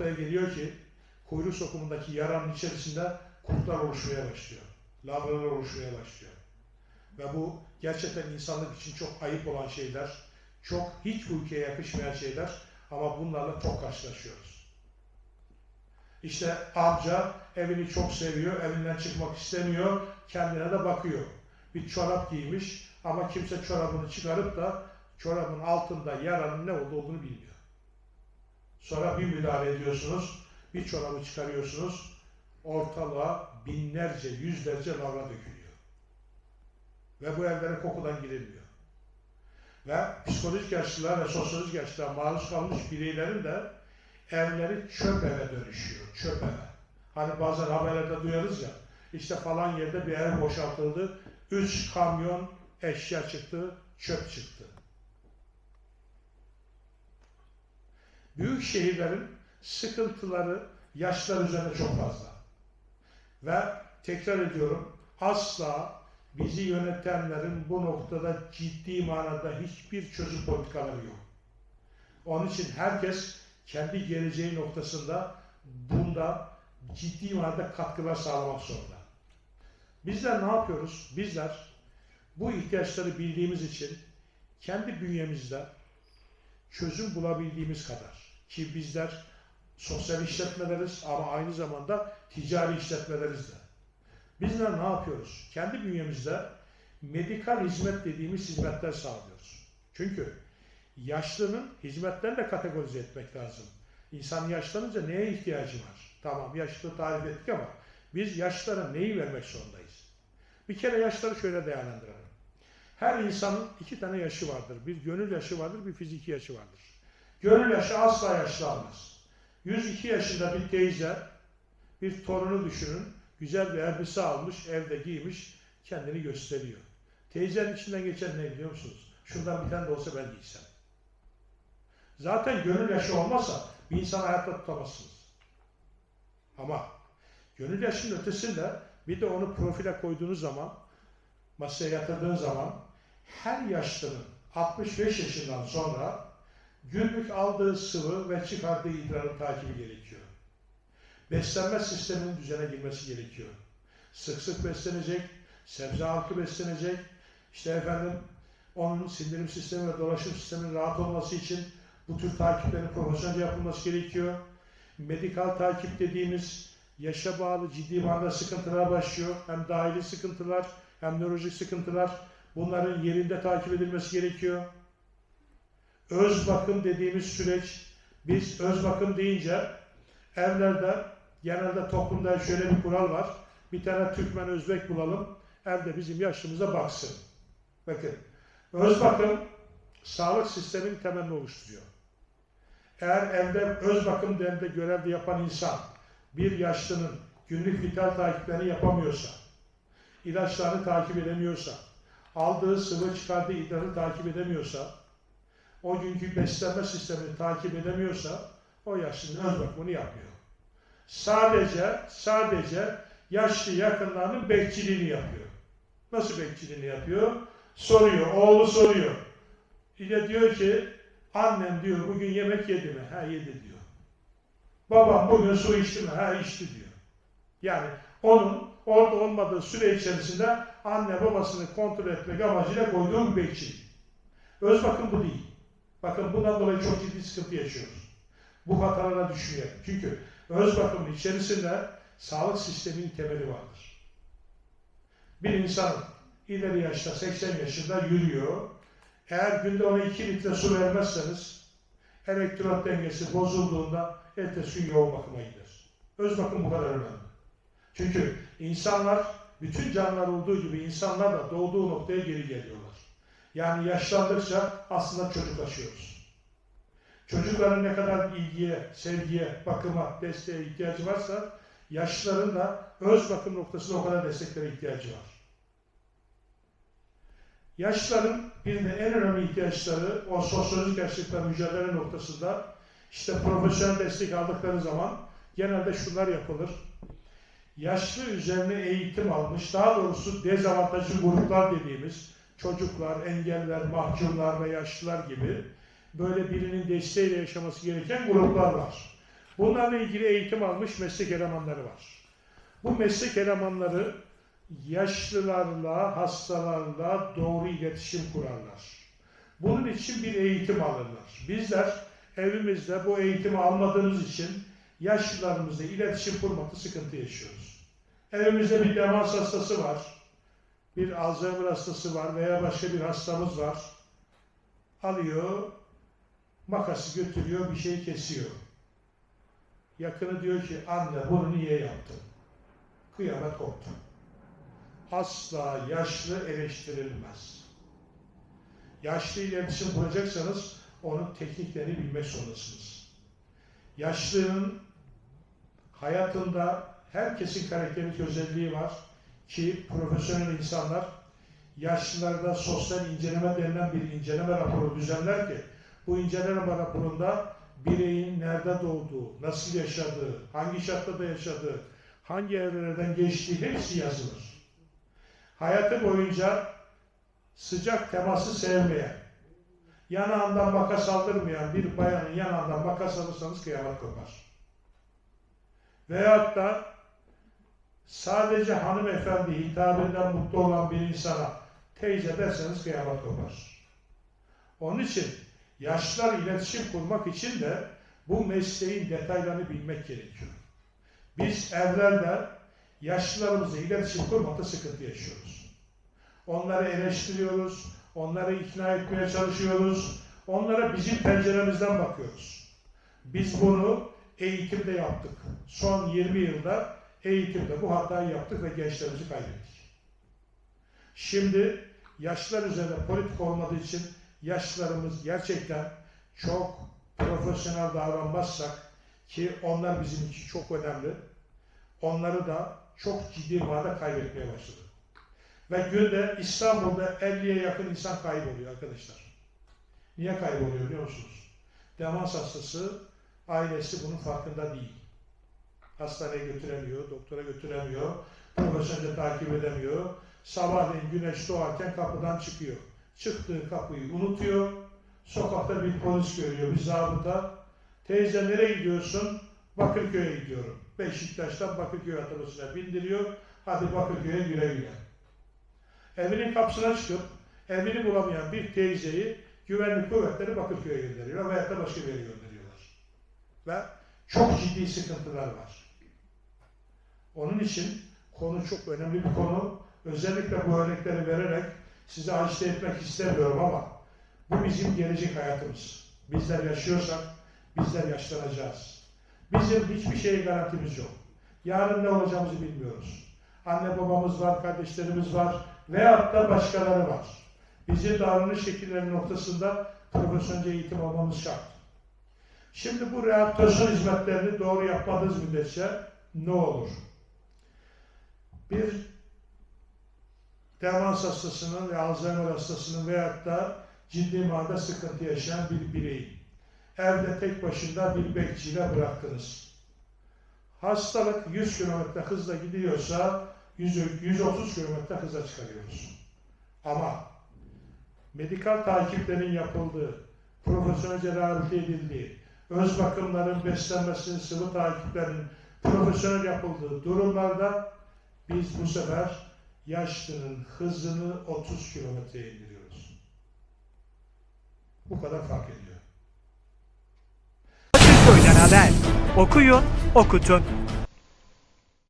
noktaya geliyor ki kuyruk sokumundaki yaranın içerisinde kurtlar oluşmaya başlıyor. Lavralar oluşmaya başlıyor. Ve bu gerçekten insanlık için çok ayıp olan şeyler, çok hiç bu ülkeye yakışmayan şeyler ama bunlarla çok karşılaşıyoruz. İşte amca evini çok seviyor, evinden çıkmak istemiyor, kendine de bakıyor. Bir çorap giymiş ama kimse çorabını çıkarıp da çorabın altında yaranın ne olduğunu bilmiyor. Sonra bir müdahale ediyorsunuz, bir çorabı çıkarıyorsunuz, ortalığa binlerce, yüzlerce lavra dökülüyor. Ve bu evlere kokudan girilmiyor. Ve psikolojik yaşlılar ve sosyolojik yaşlılar maruz kalmış bireylerin de evleri çöp eve dönüşüyor, çöp eve. Hani bazen haberlerde duyarız ya, işte falan yerde bir ev boşaltıldı, üç kamyon eşya çıktı, çöp çıktı. Büyük şehirlerin sıkıntıları yaşlar üzerine çok fazla. Ve tekrar ediyorum, asla bizi yönetenlerin bu noktada ciddi manada hiçbir çözüm politikaları yok. Onun için herkes kendi geleceği noktasında bunda ciddi manada katkılar sağlamak zorunda. Bizler ne yapıyoruz? Bizler bu ihtiyaçları bildiğimiz için kendi bünyemizde çözüm bulabildiğimiz kadar ki bizler sosyal işletmeleriz ama aynı zamanda ticari işletmeleriz de. Bizler ne yapıyoruz? Kendi bünyemizde medikal hizmet dediğimiz hizmetler sağlıyoruz. Çünkü yaşlının hizmetlerle kategorize etmek lazım. İnsan yaşlanınca neye ihtiyacı var? Tamam yaşlı tarif ettik ama biz yaşlara neyi vermek zorundayız? Bir kere yaşları şöyle değerlendirelim. Her insanın iki tane yaşı vardır. Bir gönül yaşı vardır, bir fiziki yaşı vardır. Gönül yaşı asla yaşlanmaz. 102 yaşında bir teyze, bir torunu düşünün, güzel bir elbise almış, evde giymiş, kendini gösteriyor. Teyzenin içinden geçen ne biliyor musunuz? Şuradan bir tane de olsa ben giysem. Zaten gönül yaşı olmazsa bir insan hayatta tutamazsınız. Ama gönül yaşının ötesinde bir de onu profile koyduğunuz zaman, masaya yatırdığın zaman her yaşlının 65 yaşından sonra günlük aldığı sıvı ve çıkardığı idrarın takibi gerekiyor. Beslenme sisteminin düzene girmesi gerekiyor. Sık sık beslenecek, sebze halkı beslenecek, işte efendim onun sindirim sistemi ve dolaşım sisteminin rahat olması için bu tür takiplerin profesyonelce yapılması gerekiyor. Medikal takip dediğimiz yaşa bağlı ciddi manada sıkıntılar başlıyor. Hem dahili sıkıntılar hem nörolojik sıkıntılar. Bunların yerinde takip edilmesi gerekiyor. Öz bakım dediğimiz süreç, biz öz bakım deyince evlerde genelde toplumda şöyle bir kural var. Bir tane Türkmen Özbek bulalım, evde bizim yaşlımıza baksın. Bakın, öz bakım sağlık sisteminin temelini oluşturuyor. Eğer evde öz bakım demde görevde yapan insan bir yaşlının günlük vital takiplerini yapamıyorsa, ilaçlarını takip edemiyorsa, aldığı sıvı çıkardığı idrarı takip edemiyorsa, o günkü beslenme sistemini takip edemiyorsa o yaşlının öz bakımını yapmıyor. Sadece, sadece yaşlı yakınlarının bekçiliğini yapıyor. Nasıl bekçiliğini yapıyor? Soruyor, oğlu soruyor. İle diyor ki, annem diyor bugün yemek yedi mi? Ha yedi diyor. Babam bugün su içti mi? Ha içti diyor. Yani onun orada olmadığı süre içerisinde anne babasını kontrol etmek amacıyla koyduğu bir bekçilik. Öz bakım bu değil. Bakın bundan dolayı çok ciddi sıkıntı yaşıyoruz. Bu hatalara düşmeyelim. Çünkü öz bakımın içerisinde sağlık sisteminin temeli vardır. Bir insan ileri yaşta 80 yaşında yürüyor. Eğer günde ona 2 litre su vermezseniz elektrot dengesi bozulduğunda ertesi gün yoğun bakıma gider. Öz bakım bu kadar önemli. Çünkü insanlar bütün canlılar olduğu gibi insanlar da doğduğu noktaya geri geliyorlar. Yani yaşlandıkça aslında çocuklaşıyoruz. Çocukların ne kadar ilgiye, sevgiye, bakıma, desteğe ihtiyacı varsa yaşlıların da öz bakım noktasında o kadar desteklere ihtiyacı var. Yaşlıların bir de en önemli ihtiyaçları o sosyolojik gerçekler mücadele noktasında işte profesyonel destek aldıkları zaman genelde şunlar yapılır. Yaşlı üzerine eğitim almış, daha doğrusu dezavantajlı gruplar dediğimiz çocuklar, engeller, mahkumlar ve yaşlılar gibi böyle birinin desteğiyle yaşaması gereken gruplar var. Bunlarla ilgili eğitim almış meslek elemanları var. Bu meslek elemanları yaşlılarla, hastalarla doğru iletişim kurarlar. Bunun için bir eğitim alırlar. Bizler evimizde bu eğitimi almadığımız için yaşlılarımızla iletişim kurmakta sıkıntı yaşıyoruz. Evimizde bir demans hastası var, bir Alzheimer hastası var veya başka bir hastamız var. Alıyor, makası götürüyor, bir şey kesiyor. Yakını diyor ki, anne bunu niye yaptın? Kıyamet koptu. Asla yaşlı eleştirilmez. Yaşlı iletişim kuracaksanız onun tekniklerini bilmek zorundasınız. Yaşlının hayatında herkesin karakterik özelliği var ki profesyonel insanlar yaşlılarda sosyal inceleme denilen bir inceleme raporu düzenler ki bu inceleme raporunda bireyin nerede doğduğu, nasıl yaşadığı, hangi şartlarda yaşadığı, hangi evrelerden geçtiği hepsi yazılır. Hayatı boyunca sıcak teması sevmeyen, yanağından makas aldırmayan bir bayanın yanağından makas alırsanız kıyamet kopar. Veyahut da sadece hanımefendi hitabından mutlu olan bir insana teyze derseniz kıyamet kopar. Onun için yaşlılar iletişim kurmak için de bu mesleğin detaylarını bilmek gerekiyor. Biz evlerde yaşlılarımızla iletişim kurmakta sıkıntı yaşıyoruz. Onları eleştiriyoruz, onları ikna etmeye çalışıyoruz, onlara bizim penceremizden bakıyoruz. Biz bunu eğitimde yaptık. Son 20 yılda eğitimde bu hatayı yaptık ve gençlerimizi kaybettik. Şimdi yaşlılar üzerinde politik olmadığı için yaşlılarımız gerçekten çok profesyonel davranmazsak ki onlar bizim için çok önemli. Onları da çok ciddi manada kaybetmeye başladık. Ve günde İstanbul'da 50'ye yakın insan kayboluyor arkadaşlar. Niye kayboluyor biliyor musunuz? Demans hastası ailesi bunun farkında değil. Hastaneye götüremiyor, doktora götüremiyor, profesyonelce takip edemiyor. Sabahleyin güneş doğarken kapıdan çıkıyor. Çıktığı kapıyı unutuyor. Sokakta bir polis görüyor, bir zabıta. Teyze nereye gidiyorsun? Bakırköy'e gidiyorum. Beşiktaş'tan Bakırköy otobüsüne bindiriyor. Hadi Bakırköy'e güle güle. Evinin kapısına çıkıp evini bulamayan bir teyzeyi güvenlik kuvvetleri Bakırköy'e gönderiyor veya da başka bir yere gönderiyorlar. Ve çok ciddi sıkıntılar var. Onun için konu çok önemli bir konu. Özellikle bu örnekleri vererek size acite etmek istemiyorum ama bu bizim gelecek hayatımız. Bizler yaşıyorsak bizler yaşlanacağız. Bizim hiçbir şeye garantimiz yok. Yarın ne olacağımızı bilmiyoruz. Anne babamız var, kardeşlerimiz var veyahut da başkaları var. Bizim davranış şekilleri noktasında profesyonelce eğitim almamız şart. Şimdi bu rehabilitasyon hizmetlerini doğru yapmadığınız müddetçe ne olur? Bir demans hastasının ve Alzheimer hastasının veyahut da ciddi manada sıkıntı yaşayan bir bireyi evde tek başına bir bekçiyle bıraktınız. Hastalık 100 km hızla gidiyorsa 100, 130 km hıza çıkarıyoruz. Ama medikal takiplerin yapıldığı, profesyonelce rehabilite edildiği, öz bakımların beslenmesinin, sıvı takiplerin profesyonel yapıldığı durumlarda biz bu sefer yaşlının hızını 30 kilometreye indiriyoruz. Bu kadar fark ediyor. Bakırköy'den haber. Okuyun, okutun.